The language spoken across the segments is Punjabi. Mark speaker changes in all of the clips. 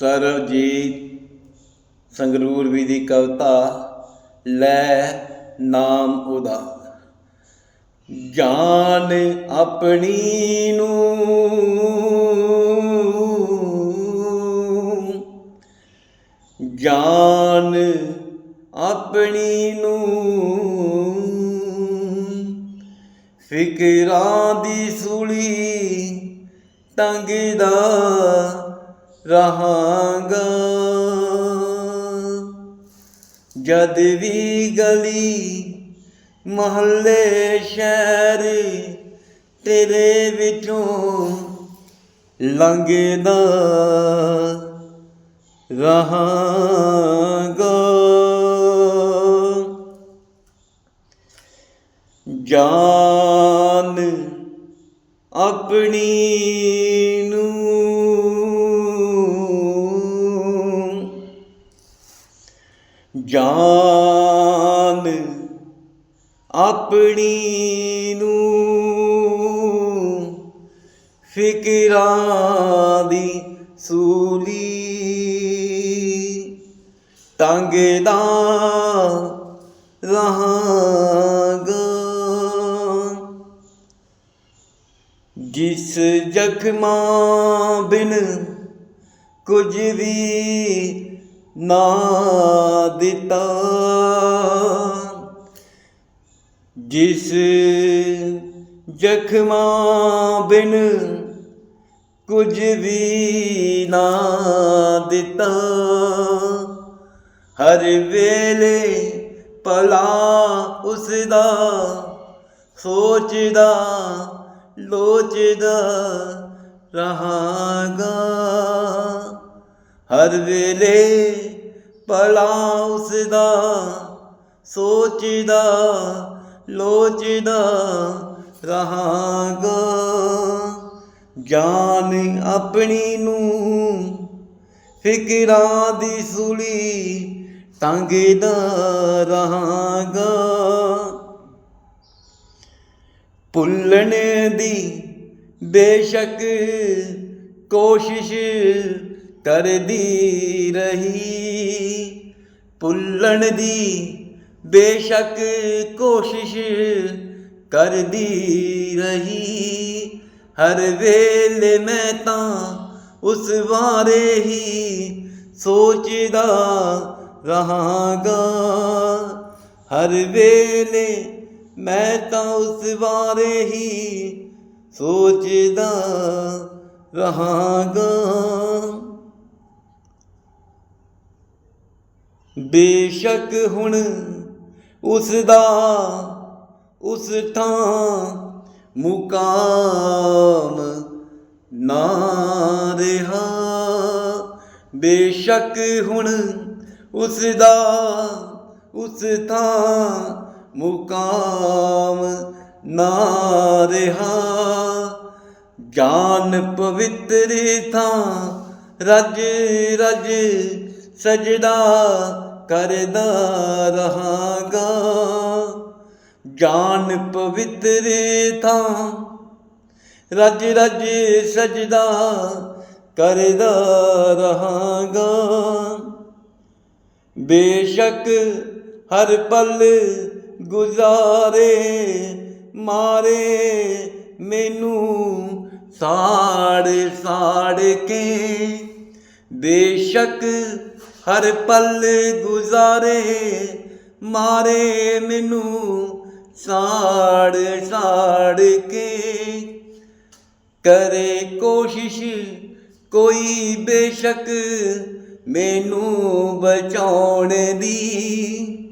Speaker 1: ਸਰਵਜੀਤ ਸੰਗਰੂਰ ਵੀ ਦੀ ਕਵਿਤਾ ਲੈ ਨਾਮ ਉਹਦਾ। ਜਾਨ ਆਪਣੀ ਨੂੰ। ਜਾਨ ਆਪਣੀ ਨੂੰ। ਫਿਕਰਾਂ ਦੀ ਸੂਲੀ ਟੰਗਦਾ ਰਹਾਂਗਾ। ਜਦ ਵੀ ਗਲੀ ਮਹੱਲੇ ਸ਼ਹਿਰ ਤੇਰੇ ਵਿੱਚੋਂ ਲੰਘਦਾ ਰਹਾਂਗਾ। ਜਾਨ ਆਪਣੀ ਜਾਨ ਆਪਣੀ ਨੂੰ ਫਿਕਰਾਂ ਦੀ ਸੂਲੀ ਟੰਗਦਾ ਰਹਾਂਗਾ। ਜਿਸ ਜ਼ਖਮਾਂ ਬਿਨ ਕੁਝ ਵੀ ਨਾ ਦਿੱਤਾ। ਜਿਸ ਜ਼ਖਮਾਂ ਬਿਨ ਕੁਝ ਵੀ ਨਾ ਦਿੱਤਾ, ਹਰ ਵੇਲੇ ਭਲਾ ਉਸ ਦਾ ਸੋਚਦਾ, ਲੋਚਦਾ ਰਹਾਂਗਾ। ਹਰ ਵੇਲੇ ਭਲਾ ਉਸ ਦਾ ਸੋਚਦਾ, ਲੋਚਦਾ ਰਹਾਂਗਾ। ਜਾਨ ਆਪਣੀ ਨੂੰ ਫਿਕਰਾਂ ਦੀ ਸੂਲੀ ਟੰਗਦਾ ਰਹਾਂਗਾ। ਭੁੱਲਣ ਦੀ ਬੇਸ਼ੱਕ ਕੋਸ਼ਿਸ਼ ਕਰਦੀ ਰਹੀ। ਭੁੱਲਣ ਦੀ ਬੇਸ਼ੱਕ ਕੋਸ਼ਿਸ਼ ਕਰਦੀ ਰਹੀ। ਹਰ ਵੇਲੇ ਮੈਂ ਤਾਂ ਉਸ ਬਾਰੇ ਹੀ ਸੋਚਦਾ ਰਹਾਂਗਾ। ਹਰ ਵੇਲੇ ਮੈਂ ਤਾਂ ਉਸ ਬਾਰੇ ਹੀ ਸੋਚਦਾ ਰਹਾਂਗਾ। ਬੇਸ਼ੱਕ ਹੁਣ ਉਸ ਦਾ ਉਸ ਥਾਂ ਮੁਕਾਮ ਨਾ ਰਿਹਾ। ਬੇਸ਼ੱਕ ਹੁਣ ਉਸ ਦਾ ਉਸ ਥਾਂ ਮੁਕਾਮ ਨਾ ਰਿਹਾ। ਜਾਨ ਪਵਿੱਤਰ ਥਾਂ ਰਜ ਰਜ ਸਜਦਾ ਕਰਦਾ ਰਹਾਂਗਾ। ਜਾਨ ਪਵਿੱਤਰ ਥਾਂ, ਰਜ ਰਜ ਸਜਦਾ ਕਰਦਾ ਰਹਾਂਗਾ। ਬੇਸ਼ੱਕ ਹਰ ਪਲ ਗੁਜ਼ਾਰੇ, ਮਾਰੇ, ਮੈਨੂੰ ਸਾੜ ਸਾੜ ਕੇ। ਬੇਸ਼ੱਕ ਹਰ ਪਲ ਗੁਜ਼ਾਰੇ, ਮਾਰੇ ਮੈਨੂੰ ਸਾੜ ਸਾੜ ਕੇ। ਕਰੇ ਕੋਸ਼ਿਸ਼ ਕੋਈ ਬੇਸ਼ੱਕ ਮੈਨੂੰ ਬਚਾਉਣ ਦੀ।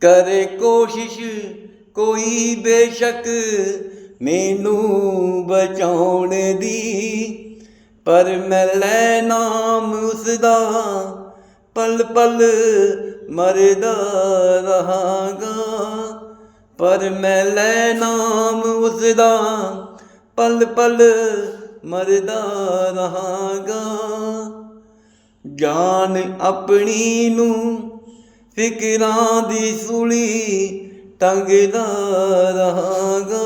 Speaker 1: ਕਰੇ ਕੋਸ਼ਿਸ਼ ਕੋਈ ਬੇਸ਼ੱਕ ਮੈਨੂੰ ਬਚਾਉਣ ਦੀ। ਪਰ ਮੈਂ ਲੈ ਨਾਮ ਉਸ ਦਾ ਪਲ ਪਲ ਮਰਦਾ ਰਹਾਂਗਾ। ਪਰ ਮੈਂ ਲੈ ਨਾਮ ਉਸ ਦਾ ਪਲ ਪਲ ਮਰਦਾ ਰਹਾਂਗਾ। ਜਾਨ ਆਪਣੀ ਨੂੰ ਫਿਕਰਾਂ ਦੀ ਸੂਲੀ ਟੰਗਦਾ ਰਹਾਂਗਾ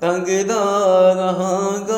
Speaker 1: ਟੰਗਦਾ ਰਹਾਂਗਾ।